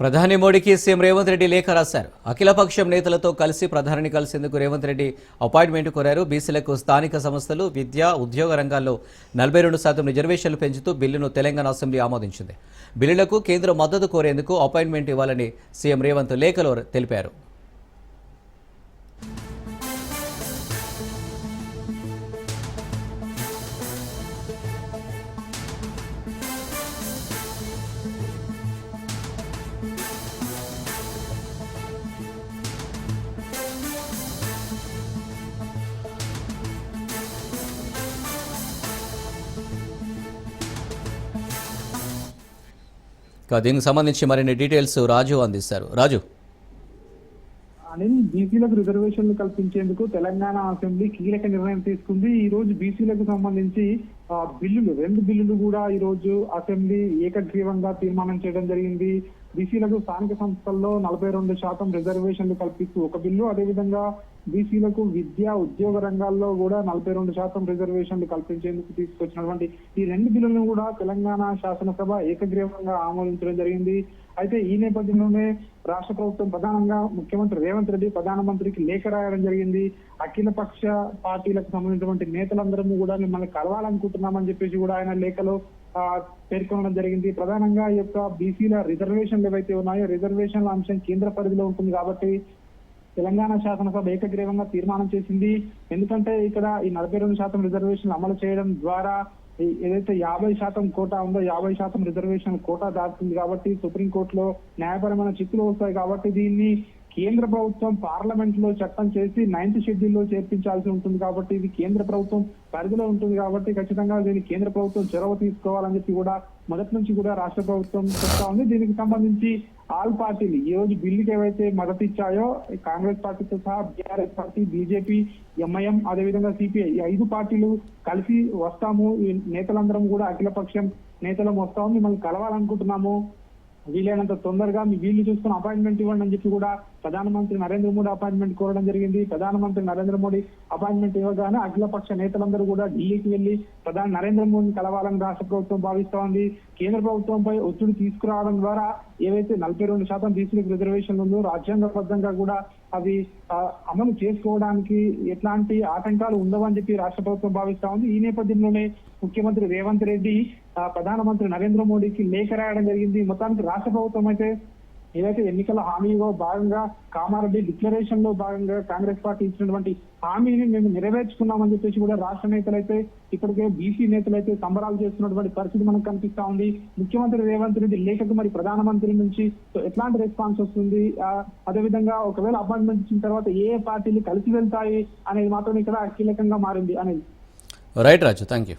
ప్రధాని మోడీకి సీఎం రేవంత్ రెడ్డి లేఖ రాశారు. అఖిలపక్షం నేతలతో కలిసి ప్రధానిని కలిసేందుకు రేవంత్ రెడ్డి అపాయింట్మెంట్ కోరారు. బీసీలకు స్థానిక సంస్థలు విద్య ఉద్యోగ రంగాల్లో నలభై రెండు శాతం రిజర్వేషన్లు పెంచుతూ బిల్లును తెలంగాణ అసెంబ్లీ ఆమోదించింది. బిల్లులకు కేంద్ర మద్దతు కోరేందుకు అపాయింట్మెంట్ ఇవ్వాలని సీఎం రేవంత్ లేఖలో తెలిపారు. దీనికి సంబంధించి మరిన్ని డీటెయిల్స్ రాజు అందిస్తారు. రాజు. అనిల్ బీసీలకు రిజర్వేషన్లు కల్పించేందుకు తెలంగాణ అసెంబ్లీ కీలక నిర్ణయం తీసుకుంది. ఈ రోజు బీసీలకు సంబంధించి బిల్లులు రెండు బిల్లులు కూడా ఈ రోజు అసెంబ్లీ ఏకగ్రీవంగా తీర్మానం చేయడం జరిగింది. బీసీలకు స్థానిక సంస్థల్లో నలభై రెండు శాతం రిజర్వేషన్లు కల్పిస్తూ ఒక బిల్లు. అదేవిధంగా బీసీలకు విద్య ఉద్యోగ రంగాల్లో కూడా నలభై రెండు శాతం రిజర్వేషన్లు కల్పించేందుకు తీసుకొచ్చినటువంటి ఈ రెండు బిల్లులను కూడా తెలంగాణ శాసనసభ ఏకగ్రీవంగా ఆమోదించడం జరిగింది. అయితే ఈ నేపథ్యంలోనే రాష్ట్ర ప్రభుత్వం ప్రధానంగా ముఖ్యమంత్రి రేవంత్ రెడ్డి ప్రధానమంత్రికి లేఖ రాయడం జరిగింది. అఖిల పక్ష పార్టీలకు సంబంధించినటువంటి నేతలందరము కూడా మిమ్మల్ని కలవాలనుకుంటున్నారు. కలవాలనుకుంటున్నామని చెప్పేసి కూడా ఆయన లేఖలో పేర్కొనడం జరిగింది. ప్రధానంగా ఈ యొక్క బీసీల రిజర్వేషన్లు ఏవైతే ఉన్నాయో రిజర్వేషన్ల అంశం కేంద్ర పరిధిలో ఉంటుంది కాబట్టి తెలంగాణ శాసనసభ ఏకగ్రీవంగా తీర్మానం చేసింది. ఎందుకంటే ఇక్కడ ఈ నలభై రెండు శాతం రిజర్వేషన్లు అమలు చేయడం ద్వారా ఏదైతే యాభై శాతం కోటా ఉందో యాభై శాతం రిజర్వేషన్ కోటా దాటుతుంది కాబట్టి సుప్రీంకోర్టులో న్యాయపరమైన చిక్కులు వస్తాయి కాబట్టి దీన్ని కేంద్ర ప్రభుత్వం పార్లమెంట్లో చట్టం చేసి నైన్త్ షెడ్యూల్లో చేర్పించాల్సి ఉంటుంది కాబట్టి ఇది కేంద్ర ప్రభుత్వం పరిధిలో ఉంటుంది కాబట్టి ఖచ్చితంగా దీన్ని కేంద్ర ప్రభుత్వం చొరవ తీసుకోవాలని చెప్పి కూడా మొదటి నుంచి కూడా రాష్ట్ర ప్రభుత్వం చెప్తా ఉంది. దీనికి సంబంధించి ఆల్ పార్టీలు ఈ రోజు బిల్లుకి ఏవైతే మద్దతు ఇచ్చాయో కాంగ్రెస్ పార్టీతో సహా బీఆర్ఎస్ పార్టీ బీజేపీ ఎంఐఎం అదేవిధంగా సిపిఐ ఈ ఐదు పార్టీలు కలిసి వస్తాము. ఈ నేతలందరం కూడా అఖిలపక్షం నేతలం వస్తాము మిమ్మల్ని కలవాలనుకుంటున్నాము. వీలైనంత తొందరగా మీ వీళ్ళు చూసుకుని అపాయింట్మెంట్ ఇవ్వండి అని చెప్పి కూడా ప్రధానమంత్రి నరేంద్ర మోడీ అపాయింట్మెంట్ కోరడం జరిగింది. ప్రధానమంత్రి నరేంద్ర మోడీ అపాయింట్మెంట్ ఇవ్వగానే అఖిలపక్ష నేతలందరూ కూడా ఢిల్లీకి వెళ్ళి ప్రధాని నరేంద్ర మోడీని కలవాలని రాష్ట్ర ప్రభుత్వం భావిస్తోంది. కేంద్ర ప్రభుత్వంపై ఒత్తిడి తీసుకురావడం ద్వారా ఏవైతే నలభై రెండు శాతం బీసీలకు రిజర్వేషన్లు ఉందో రాజ్యాంగబద్ధంగా కూడా అవి ఆ, అమలు చేసుకోవడానికి ఎట్లాంటి ఆటంకాలు ఉండవని చెప్పి రాష్ట్ర ప్రభుత్వం భావిస్తా ఉంది. ఈ నేపథ్యంలోనే ముఖ్యమంత్రి రేవంత్ రెడ్డి ప్రధానమంత్రి నరేంద్ర మోడీకి లేఖ రాయడం జరిగింది. మొత్తానికి రాష్ట్ర ప్రభుత్వం అయితే ఏదైతే ఎన్నికల హామీలో భాగంగా కామారెడ్డి డిక్లరేషన్లో భాగంగా కాంగ్రెస్ పార్టీ ఇచ్చినటువంటి హామీని మేము నెరవేర్చుకున్నామని చెప్పేసి కూడా రాష్ట్ర నేతలైతే ఇప్పటికే బీసీ నేతలైతే సంబరాలు చేస్తున్నటువంటి పరిస్థితి మనకు కనిపిస్తా ఉంది. ముఖ్యమంత్రి రేవంత్ రెడ్డి లేఖకు మరి ప్రధానమంత్రి నుంచి ఎట్లాంటి రెస్పాన్స్ వస్తుంది? అదేవిధంగా ఒకవేళ అపాయింట్మెంట్ ఇచ్చిన తర్వాత ఏ ఏ పార్టీలు కలిసి వెళ్తాయి అనేది మాత్రం ఇక్కడ కీలకంగా మారింది అనేది. Right Raju thank you